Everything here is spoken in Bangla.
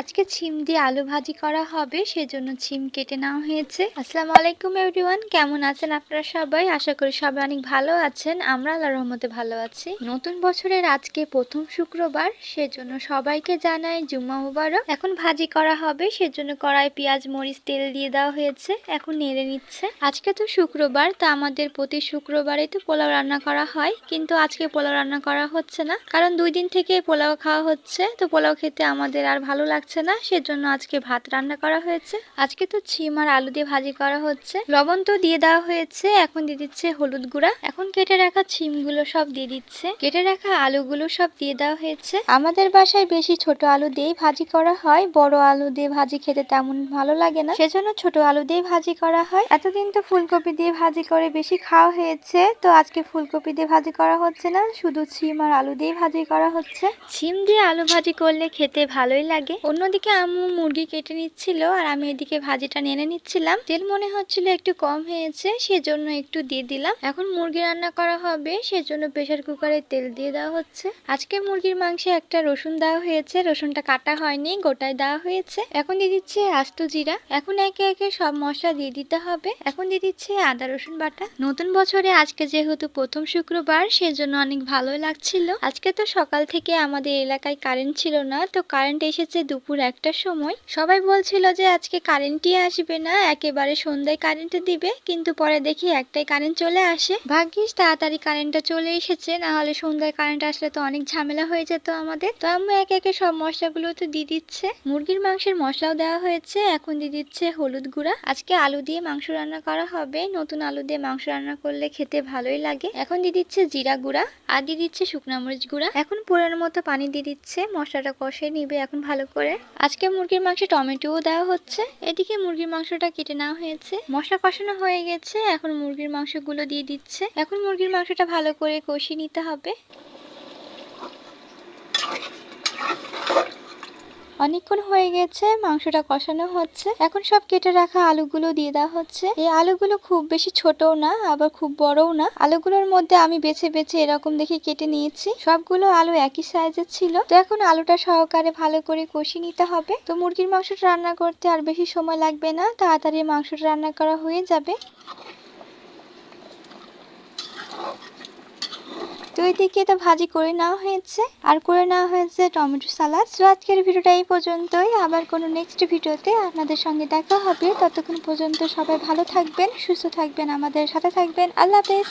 আজকে ছিম দিয়ে আলু ভাজি করা হবে, সেজন্য ছিম কেটে নেওয়া হয়েছে। আসসালামু আলাইকুম এভরিওয়ান কেমন আছেন আপনারা সবাই? আশা করি সবাই অনেক ভালো আছেন। আমরা আল্লাহ রহমতে ভালো আছি। নতুন বছরের আজকে প্রথম শুক্রবার, সেজন্য সবাইকে জানাই জুম্মা মুবারক। এখন ভাজি করা হবে, সেজন্য কড়াই পেঁয়াজ, মরিচ, তেল দিয়ে দেওয়া হয়েছে, এখন নেড়ে নিচ্ছে। আজকে তো শুক্রবার, তা আমাদের প্রতি শুক্রবারে তো পোলাও রান্না করা হয়, কিন্তু আজকে পোলাও রান্না করা হচ্ছে না। কারণ দুই দিন থেকে পোলাও খাওয়া হচ্ছে, তো পোলাও খেতে আমাদের আর ভালো লাগছে না, সেজন্য আজকে ভাত রান্না করা হয়েছে। আজকে তো ছিম আর আলু দিয়ে ভাজি করা হচ্ছে। লবণ তো দিয়ে দেওয়া হয়েছে, এখন দিয়ে দিচ্ছে হলুদ গুঁড়া। এখন কেটে রাখা ছিমগুলো সব দিয়ে দিচ্ছে। কেটে রাখা আলুগুলো সব দিয়ে দেওয়া হয়েছে। আমাদের বাসায় বেশি ছোট আলু দিয়েই ভাজি করা হয়, বড় আলু দিয়ে ভাজি খেতে তেমন ভালো লাগে না। সেজন্য ছোট আলু দিয়ে ভাজি করা হয়। এতদিন তো ফুলকপি দিয়ে ভাজি করে বেশি খাওয়া হয়েছে, তো আজকে ফুলকপি দিয়ে ভাজি করা হচ্ছে না, শুধু ছিম আর আলু দিয়ে ভাজি করা হচ্ছে। ছিম দিয়ে আলু ভাজি করলে খেতে ভালোই লাগে। অন্যদিকে আম্মু মুরগি কেটে নিচ্ছিল আর আমি এদিকে ভাজিটা নেড়ে নিচ্ছিলাম। তেল মনে হচ্ছিল একটু কম হয়েছে, সেজন্য একটু দিয়ে দিলাম। এখন মুরগি রান্না করা হবে, সেজন্য প্রেসার কুকারে তেল দিয়ে দেওয়া হচ্ছে। আজকে মুরগির মাংসে একটা রসুন দেওয়া হয়েছে। রসুনটা কাটা হয়নি, গোটায় দেওয়া হয়েছে। এখন দিয়ে দিচ্ছে আস্ত জিরা। এখন একে একে সব মশলা দিয়ে দিতে হবে। এখন দিয়ে দিচ্ছে আদা, রসুন বাটা। নতুন বছরে আজকে যেহেতু প্রথম শুক্রবার, সেজন্য অনেক ভালোই লাগছিল। আজকে তো সকাল থেকে আমাদের এলাকায় কারেন্ট ছিল না, তো কারেন্ট এসেছে দুপুর একটার সময় সবাই বলছিল যে আজকে কারেন্টই আসবে না, একেবারে সন্ধ্যায় কারেন্ট দিবে, কিন্তু পরে দেখি একটাই কারেন্ট চলে আসে। ভাগ্যিস তাড়াতাড়ি কারেন্টটা চলে এসেছে, না হলে সন্ধ্যায় কারেন্ট আসলে তো অনেক ঝামেলা হয়ে যেত আমাদের। তো আম্মু একে একে সব মশলাগুলো তো দিয়ে দিচ্ছে। মুরগির মাংসের মশলাও দেওয়া হয়েছে, এখন দিয়ে দিচ্ছে হলুদ গুঁড়া। আজকে আলু দিয়ে মাংস রান্না করা হবে, নতুন আলু দিয়ে মাংস রান্না করলে খেতে ভালোই লাগে। এখন দিয়ে দিচ্ছে জিরা গুঁড়া, আর দিয়ে দিচ্ছে শুকনা মরিচ গুঁড়া। এখন পুরানোর মতো পানি দিয়ে দিচ্ছে, মশলাটা কষে নিবে এখন ভালো করে। আজকে মুরগির মাংসে টমেটোও দেওয়া হচ্ছে। এদিকে মুরগির মাংসটা কেটে নেওয়া হয়েছে। মশলা কষানো হয়ে গেছে, এখন মুরগির মাংসগুলো দিয়ে দিচ্ছে। এখন মুরগির মাংসটা ভালো করে কষিয়ে নিতে হবে। অনেকক্ষণ হয়ে গেছে, মাংসটা কষানো হচ্ছে। এখন সব কেটে রাখা আলুগুলো দিয়ে দেওয়া হচ্ছে। এই আলুগুলো খুব বেশি ছোটও না, আবার খুব বড়ও না। আলুগুলোর মধ্যে আমি বেছে বেছে এরকম দেখে কেটে নিয়েছি। সবগুলো আলু একই সাইজের ছিল। তো এখন আলুটা সহকারে ভালো করে কষিয়ে নিতে হবে। তো মুরগির মাংসটা রান্না করতে আর বেশি সময় লাগবে না। তাড়াতাড়ি মাংসটা রান্না করা হয়ে যাবে। তো দিকে তো ভাজি করে নেওয়া হয়েছে। আর করে নেওয়া হয়েছে টমেটো সালাদ। তো আজকের ভিডিওটা এই পর্যন্তই। আবার কোনো নেক্সট ভিডিওতে আপনাদের সঙ্গে দেখা হবে। ততক্ষণ পর্যন্ত সবাই ভালো থাকবেন, সুস্থ থাকবেন, আমাদের সাথে থাকবেন। আল্লাহ হাফেজ।